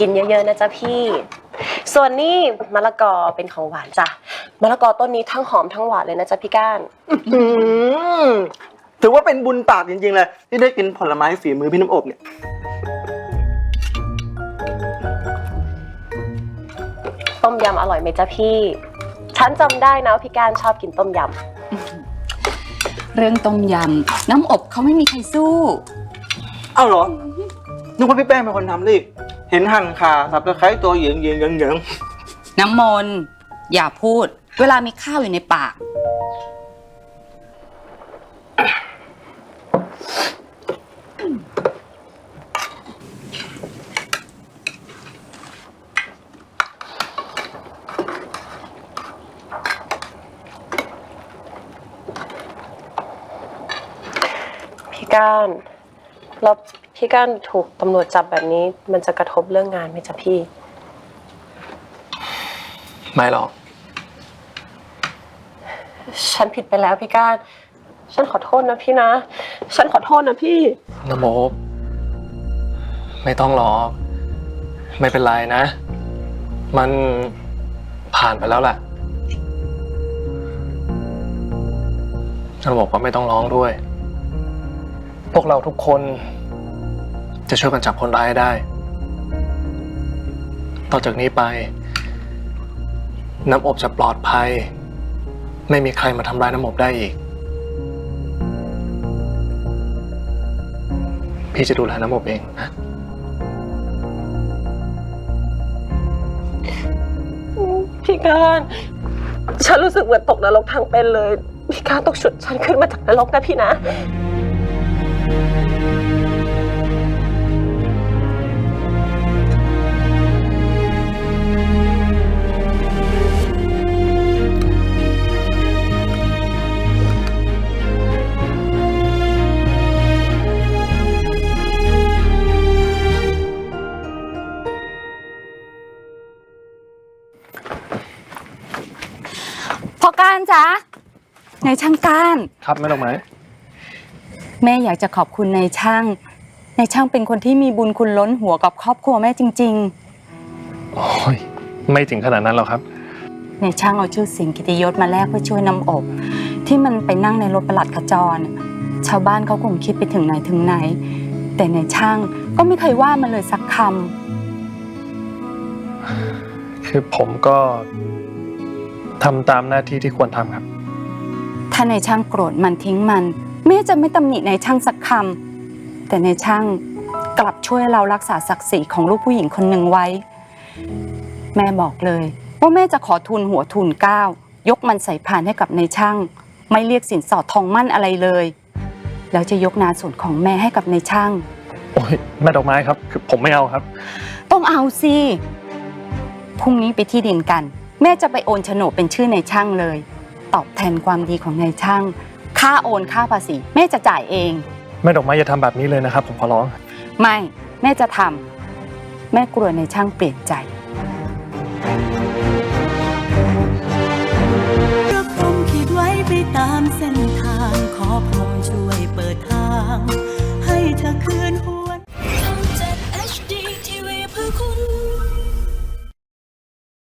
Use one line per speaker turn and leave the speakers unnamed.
กินเยอะๆนะจ๊ะพี่ ส่วนนี้มะละกอเป็นของหวานจ้ะมะละกอต้นนี้ทั้งหอมทั้งหวานเลยนะจ๊ะพี่ก้าน
อืมถือว่าเป็นบุญปากจริงๆเลยที่ได้กินผลไม้ฝีมือพี่น้ำอบเนี่ย
ต้มยำอร่อยไหมจ๊ะพี่ ฉันจำได้นะว่าพี่ก้านชอบกินต้มย
เรื่องต้มยำน้ำอบเขาไม่มีใครสู้
เอ้าเหรอนึกว่าพี่แป้งเป็นคนทำดิ เห็นหั่นขาสับตะไคร้ตัวเหยิงๆเหยิงเหยิง
น้ำมนต์อย่าพูด เวลามีข้าวอยู่ในปากำ
พี่ก้าน แล้ว พี่ก้านถูกตำรวจจับแบบนี้ มันจะกระทบเรื่องงานไหมจ๊ะพี่
ไม่หรอก
ฉันผิดไปแล้วพี่ก้านฉันขอโทษนะพี่นะ ฉันขอโทษนะพี่
นโมไม่ต้องหรอก ไม่เป็นไรนะ มันผ่านไปแล้วแหละนโมก็ไม่ต้องร้องด้วย พวกเราทุกคน จะช่วยกันจับคนร้ายให้ได้ ต่อจากนี้ไป น้ำอบจะปลอดภัย ไม่มีใครมาทำร้ายน้ำอบได้อีก พี่จะดูแลน้ำอบเองนะ
พี่กานฉันรู้สึกเหมือนตกนรกทางเป็นเลย พี่กานต้องฉุดฉันขึ้นมาจากนรกนะพี่นะ
การจ๊ะนายช่างการ
ครับไม่ดอกไม้
แม่อยากจะขอบคุณนายช่างนายช่างเป็นคนที่มีบุญคุณล้นหัวกับครอบครัวแม่จริง
โอ้ยไม่ถึงขนาดนั้นหรอกครับ
ๆ นายช่างเอาชื่อเสียงกิตยศมาแลกเพื่อช่วยน้ำอบ ที่มันไปนั่งในรถประหลัดขจร ชาวบ้านเขาคงคิดไปถึงไหนถึงไหน แต่นายช่างก็ไม่เคยว่ามันเลยสักคำ
คือผมก็ ทำตามหน้าที่ที่ควรทำครับ
ถ้านายช่างโกรธมันทิ้งมัน แม่จะไม่ตำหนินายช่างสักคำแต่นายช่างกลับช่วยเรารักษาศักดิ์ศรีของลูกผู้หญิงคนหนึ่งไว้ แม่บอกเลย ว่าแม่จะขอทุนหัวทุนก้าวยกมันใส่พานให้กับนายช่าง ไม่เรียกสินสอดทองมั่นอะไรเลย แล้วจะยกนาส่วนของแม่ให้กับนายช่าง
โอ้ยแม่ดอกไม้ครับคือผมไม่เอาครับ
ต้องเอาสิพรุ่งนี้ไปที่ดินกัน แม่จะไปโอนโฉนดเป็นชื่อในช่างเลย ตอบแทนความดีของนายช่าง ค่าโอนค่าภาษี แม่จะจ่ายเอง
แม่ดอกไม้อย่าทำแบบนี้เลยนะครับ ผมขอร้อง
ไม่ แม่จะทำแม่กลัวในช่างเปลี่ยนใจ
พระพรหมขีดไว้ไปตามเส้นทาง ขอพรมช่วยเปิดทาง ให้เธอคืนหัว